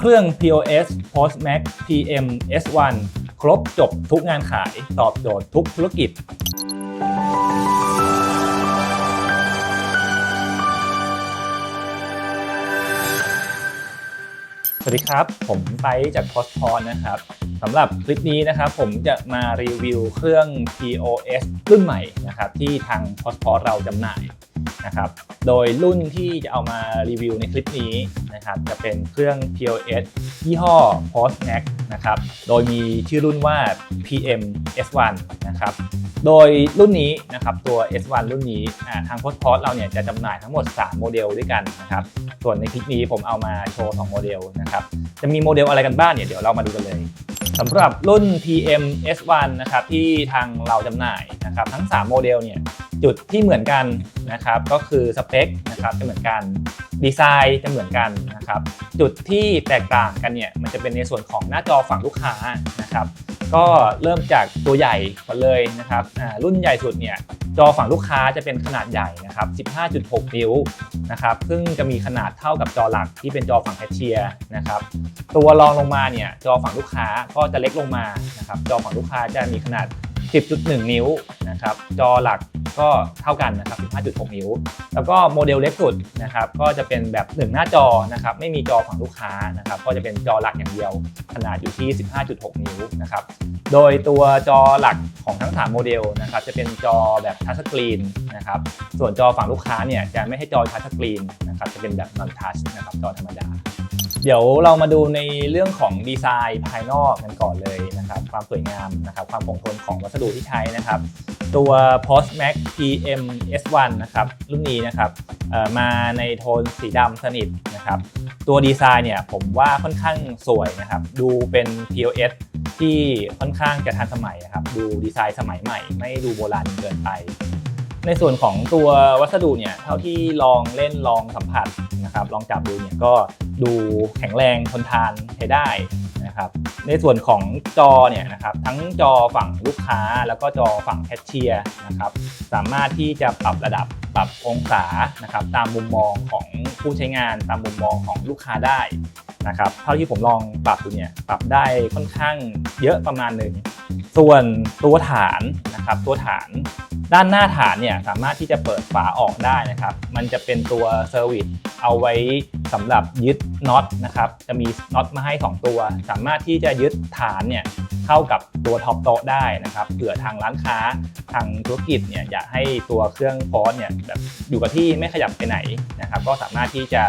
เครื่อง POS Postmax PM S1 ครบจบทุกงานขายตอบโจทย์ทุกธุรกิจ สวัสดีครับ ผมไปจาก p o s t p o n นะครับสำหรับคลิปนี้นะครับผมจะมารีวิวเครื่อง POS รุ่นใหม่นะครับที่ทาง p o s t p o n เราจำหน่าย นะครับโดยรุ่นที่จะเอามารีวิวในคลิปนี้นะครับจะเป็นเครื่อง POS ยี่ห้อ Postmax นะครับโดยมีชื่อรุ่นว่า PM S1 นะครับโดยรุ่นนี้นะครับตัว S1 รุ่นนี้ทาง p o s t p o n เราเนี่ยจะจำหน่ายทั้งหมด 3 โมเดลด้วยกันนะครับส่วนในคลิปนี้ผมเอามาโชว์ 2 โมเดลนะครับจะมีโมเดลอะไรกันบ้างเนี่ยเดี๋ยวเรามาดูกันเลย สำหรับรุ่น PM S1 นะครับที่ทางเราจำหน่ายนะครับทั้ง 3 โมเดลเนี่ยจุดที่เหมือนกันนะครับก็คือสเปคนะครับจะเหมือนกันดีไซน์จะเหมือนกันนะครับจุดที่แตกต่างกันเนี่ยมันจะเป็นในส่วนของหน้าจอฝั่งลูกค้านะครับ ก็เริ่มจากตัวใหญ่ก่อนเลยนะครับรุ่นใหญ่สุดเนี่ยจอฝั่งลูกค้าจะเป็นขนาดใหญ่นะครับ 15.6 นิ้วนะครับ ซึ่งจะมีขนาดเท่ากับจอหลักที่เป็นจอฝั่งแคชเชียร์นะครับ ตัวรองลงมาเนี่ยจอฝั่งลูกค้าก็จะเล็กลงมานะครับ จอฝั่งลูกค้าจะมีขนาด 10.1 นิ้วนะครับ จอหลัก ก็เท่ากันนะครับ 15.6 นิ้ว แล้วก็โมเดลเล็กสุดนะครับก็จะเป็นแบบ 1 หน้าจอนะครับไม่มีจอฝั่งลูกค้านะครับก็จะเป็นจอหลักอย่างเดียว ขนาดอยู่ที่ 15.6 นิ้วนะครับโดยตัวจอหลักของทั้ง 3 โมเดลนะครับจะเป็นจอแบบทัชสกรีนนะครับส่วนจอฝั่งลูกค้าเนี่ยจะไม่ให้จอทัชสกรีนนะครับจะเป็นแบบ non touch นะครับจอธรรมดาเดี๋ยวเรามาดูในเรื่องของดีไซน์ภายนอกกันก่อนเลยนะครับ ความสวยงามนะครับ ความคงทนของวัสดุที่ใช้นะครับ ตัว Postmax PM S1 นะครับรุ่นนี้นะครับมาในโทนสีดำสนิทนะครับตัวดีไซน์เนี่ยผมว่าค่อนข้างสวยนะครับดูเป็น POS ที่ค่อนข้างจะทันสมัยนะครับดูดีไซน์สมัยใหม่ ไม่ดูโบราณเกินไป ในส่วนของตัววัสดุเนี่ยเท่าที่ลองเล่นลองสัมผัสนะครับลองจับดูเนี่ยก็ดูแข็งแรงทนทานใช้ได้ นะครับ ในส่วนของจอเนี่ยนะครับทั้งจอฝั่งลูกค้า แล้วก็จอฝั่งแคชเชียร์นะครับสามารถที่จะปรับระดับปรับองศานะครับตามมุมมองของผู้ใช้งานตามมุมมองของลูกค้าได้นะครับเท่าที่ผมลองปรับดูเนี่ยปรับได้ค่อนข้างเยอะประมาณหนึ่งส่วนตัวฐานนะครับตัวฐาน ด้านหน้าฐานเนี่ยสามารถที่จะเปิดฝาออกได้นะครับ มันจะเป็นตัวเซอร์วิสเอาไว้สำหรับยึดน็อตนะครับ จะมีน็อตมาให้ 2 ตัว สามารถที่จะยึดฐานเนี่ยเข้ากับตัวท็อปโต๊ะได้นะครับเผื่อทางร้านค้าทางธุรกิจเนี่ยอยากให้ตัวเครื่องพอสเนี่ยแบบอยู่กับที่ไม่ขยับไปไหนนะครับ ก็สามารถที่จะ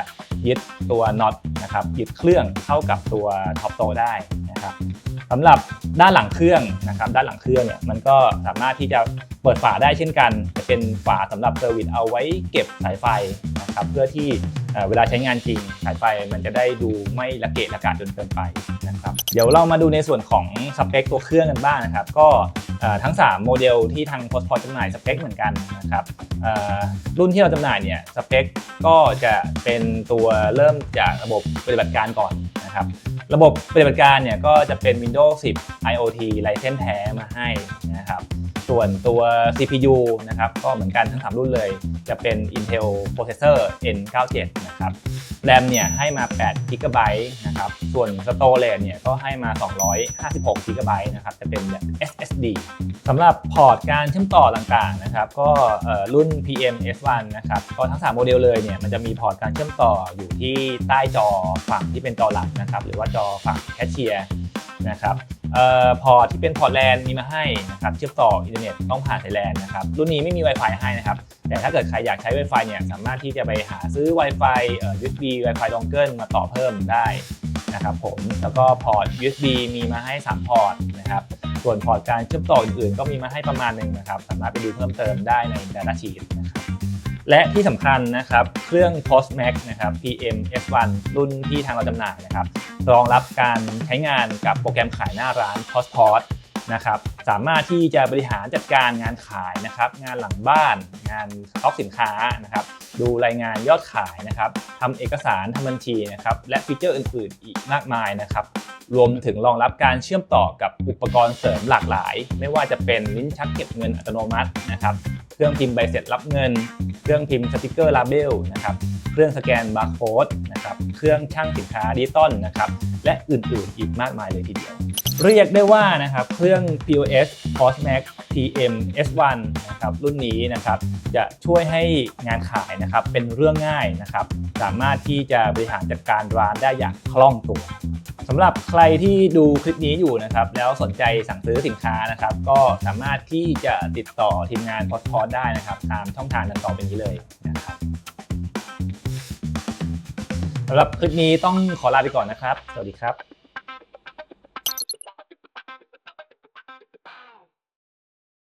ยึดตัวน็อตนะครับยึดเครื่องเข้ากับตัวท็อปโต๊ะได้นะครับสำหรับด้านหลังเครื่องนะครับ ด้านหลังเครื่องเนี่ยมันก็สามารถที่จะ เปิดฝาได้เช่นกันจะเป็นฝาสำหรับเซอร์วิสเอาไว้เก็บสายไฟนะครับเพื่อที่เวลาใช้งานจริงสายไฟมันจะได้ดูไม่ระเกะระกะจนเกินไปนะครับเดี๋ยวเรามาดูในส่วนของสเปคตัวเครื่องกันบ้างนะครับ ก็ทั้ง 3 โมเดลที่ทาง p o s t p o r t จำหน่ายสเปคเหมือนกันนะครับรุ่นที่เราจำหน่ายเนี่ยสเปคก็จะเป็นตัวเริ่มจากระบบปฏิบัติการก่อนนะครับระบบปฏิบัติการเนี่ยก็จะเป็น Windows 10 IoT License แท้มาให้นะครับ ส่วนตัว CPU นะครับก็เหมือนกันทั้ง 3 รุ่นเลย จะเป็น Intel Processor N97 นะครับ RAM เนี่ยให้มา8 GB นะครับ ส่วน Storage เนี่ยก็ให้มา 256 GB นะครับ จะเป็นแบบ SSD สำหรับพอร์ตการเชื่อมต่อต่างๆนะครับ ก็รุ่น PM S1 นะครับ ก็ทั้ง 3 โมเดลเลยเนี่ยมันจะมีพอร์ตการเชื่อมต่ออยู่ที่ใต้จอฝั่งที่เป็นจอหลักนะครับ หรือว่าจอฝั่งแคชเชียร์นะครับ พอที่เป็นพอร์ตแลนมีมาให้นะครับเชื่อมต่ออินเทอร์เน็ตต้องผ่านสายแลนนะครับรุ่นนี้ไม่มี Wi-Fi ให้นะครับ แต่ถ้าเกิดใครอยากใช้ Wi-Fi เนี่ยสามารถที่จะไปหาซื้อ Wi-Fi เอ่อ USB Wi-Fi dongle มาต่อเพิ่มได้นะครับผมแล้วก็พอร์ต USB มีมาให้ 3 พอร์ตนะครับส่วนพอร์ตการเชื่อมต่ออื่นๆ ก็มีมาให้ประมาณหนึ่งนะครับ สามารถไปดูเพิ่มเติมได้ใน Data Sheet นะครับและที่สำคัญนะครับเครื่อง Postmax นะครับ PM S1 รุ่นที่ทางเราจำหน่ายนะครับ รองรับการใช้งานกับโปรแกรมขายหน้าร้าน Postport นะครับสามารถที่จะบริหารจัดการงานขายนะครับงานหลังบ้าน งานสต็อกสินค้านะครับดูรายงานยอดขายนะครับทำเอกสารทำบัญชีนะครับและฟีเจอร์อื่น ๆ อีกมากมายนะครับรวมถึงรองรับการเชื่อมต่อกับอุปกรณ์เสริมหลากหลาย ไม่ว่าจะเป็นลิ้นชักเก็บเงินอัตโนมัตินะครับเครื่องพิมพ์ใบเสร็จรับเงิน เครื่องพิมพ์สติกเกอร์ลาเบลนะครับเครื่องสแกนบาร์โค้ด นะครับเครื่องช่างสินค้าดิจิตอลนะครับและอื่นๆอีกมากมายเลยทีเดียว เรียกได้ว่านะครับเครื่อง POS POSMAX TM S1 นะครับรุ่นนี้นะครับจะช่วยให้งานขายนะครับเป็นเรื่องง่ายนะครับสามารถที่จะบริหารจัดการร้านได้อย่างคล่องตัวสำหรับใครที่ดูคลิปนี้อยู่นะครับแล้วสนใจสั่งซื้อสินค้านะครับ ก็สามารถที่จะติดต่อทีมงานพอสพอได้นะครับ ตามช่องทางดังต่อไปนี้เลยนะครับ สำหรับคลิปนี้ต้องขอลาไปก่อนนะครับ สวัสดีครับ